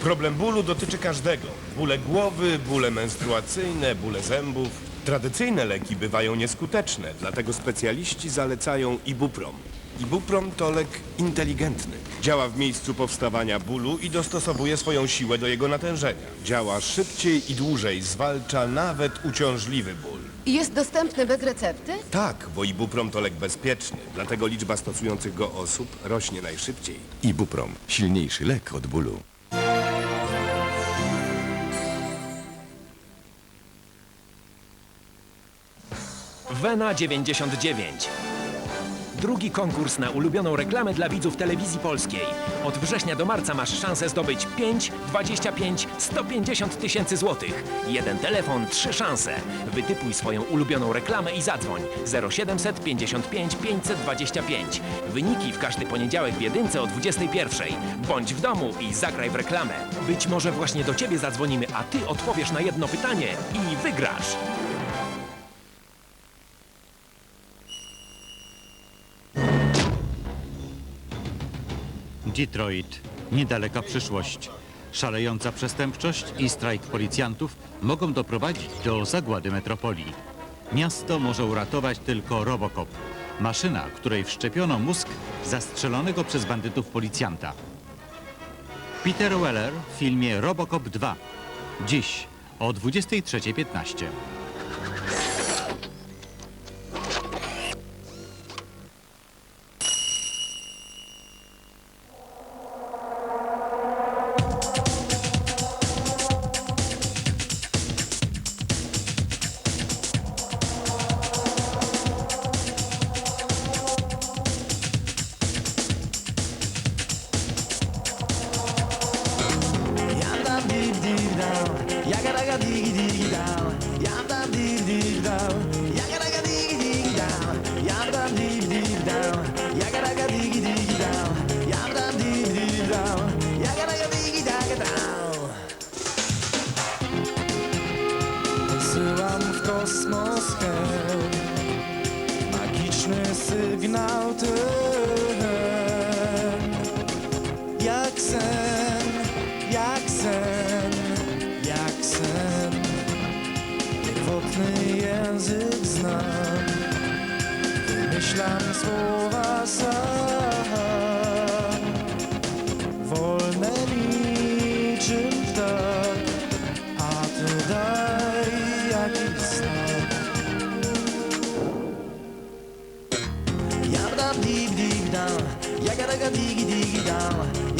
Problem bólu dotyczy każdego. Bóle głowy, bóle menstruacyjne, bóle zębów. Tradycyjne leki bywają nieskuteczne, dlatego specjaliści zalecają ibuprom. Ibuprom to lek inteligentny. Działa w miejscu powstawania bólu i dostosowuje swoją siłę do jego natężenia. Działa szybciej i dłużej, zwalcza nawet uciążliwy ból. Jest dostępny bez recepty? Tak, bo ibuprom to lek bezpieczny, dlatego liczba stosujących go osób rośnie najszybciej. Ibuprom. Silniejszy lek od bólu. Wena 99. Drugi konkurs na ulubioną reklamę dla widzów telewizji polskiej. Od września do marca masz szansę zdobyć 5, 25, 150 tysięcy złotych. Jeden telefon, trzy szanse. Wytypuj swoją ulubioną reklamę i zadzwoń 0755 525. Wyniki w każdy poniedziałek w jedynce o 21. Bądź w domu i zagraj w reklamę. Być może właśnie do ciebie zadzwonimy, a ty odpowiesz na jedno pytanie i wygrasz. Detroit. Niedaleka przyszłość. Szalejąca przestępczość i strajk policjantów mogą doprowadzić do zagłady metropolii. Miasto może uratować tylko Robocop. Maszyna, której wszczepiono mózg zastrzelonego przez bandytów policjanta. Peter Weller w filmie Robocop 2. Dziś o 23.15. dig w kosmos magiczny sygnał ten. Jak sen, słowa sam Wolne niczym ptak A ty daj jakiś znak Yam dam deep deep down, yaga daga diggy diggy down. Yam dam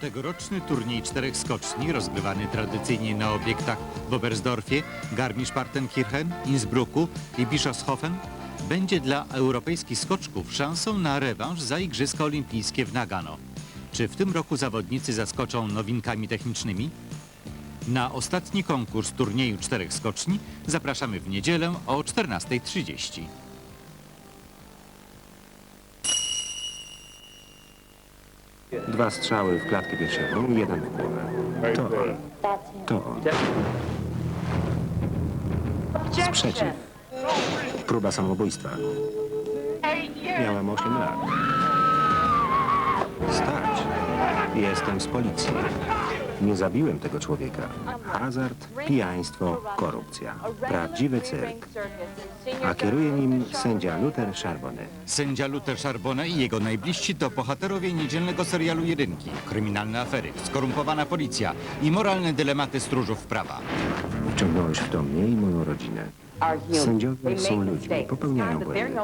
Tegoroczny turniej czterech skoczni, rozgrywany tradycyjnie na obiektach w Oberstdorfie, Garmisch-Partenkirchen, Innsbrucku i Bischofshofen, będzie dla europejskich skoczków szansą na rewanż za Igrzyska Olimpijskie w Nagano. Czy w tym roku zawodnicy zaskoczą nowinkami technicznymi? Na ostatni konkurs turnieju czterech skoczni zapraszamy w niedzielę o 14.30. Dwa strzały w klatkę piersiową, jeden w głowę. To on. To on. Sprzeciw. Próba samobójstwa. Miałem 8 lat. Stać. Jestem z policji. Nie zabiłem tego człowieka. Hazard, pijaństwo, korupcja. Prawdziwy cyrk. A kieruje nim sędzia Luther Charbonnet. Sędzia Luther Charbonnet i jego najbliżsi to bohaterowie niedzielnego serialu Jedynki. Kryminalne afery, skorumpowana policja i moralne dylematy stróżów prawa. Wciągnąłeś w to mnie i moją rodzinę. Sędziowie są ludźmi, popełniają błędy.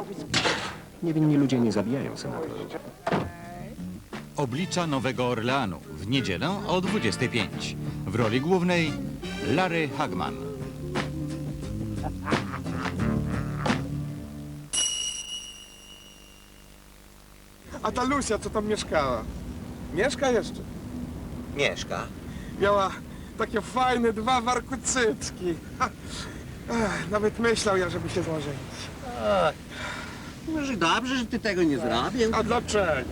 Niewinni ludzie nie zabijają senatorów. Oblicza Nowego Orleanu w niedzielę o 25. W roli głównej Larry Hagman. A ta Lucia, co tam mieszkała? Mieszka jeszcze? Mieszka. Miała takie fajne dwa warkucycki. Ha. Ech, Nawet myślał ja, żeby się złożyć. Może dobrze, że ty tego nie zrobił. A dlaczego?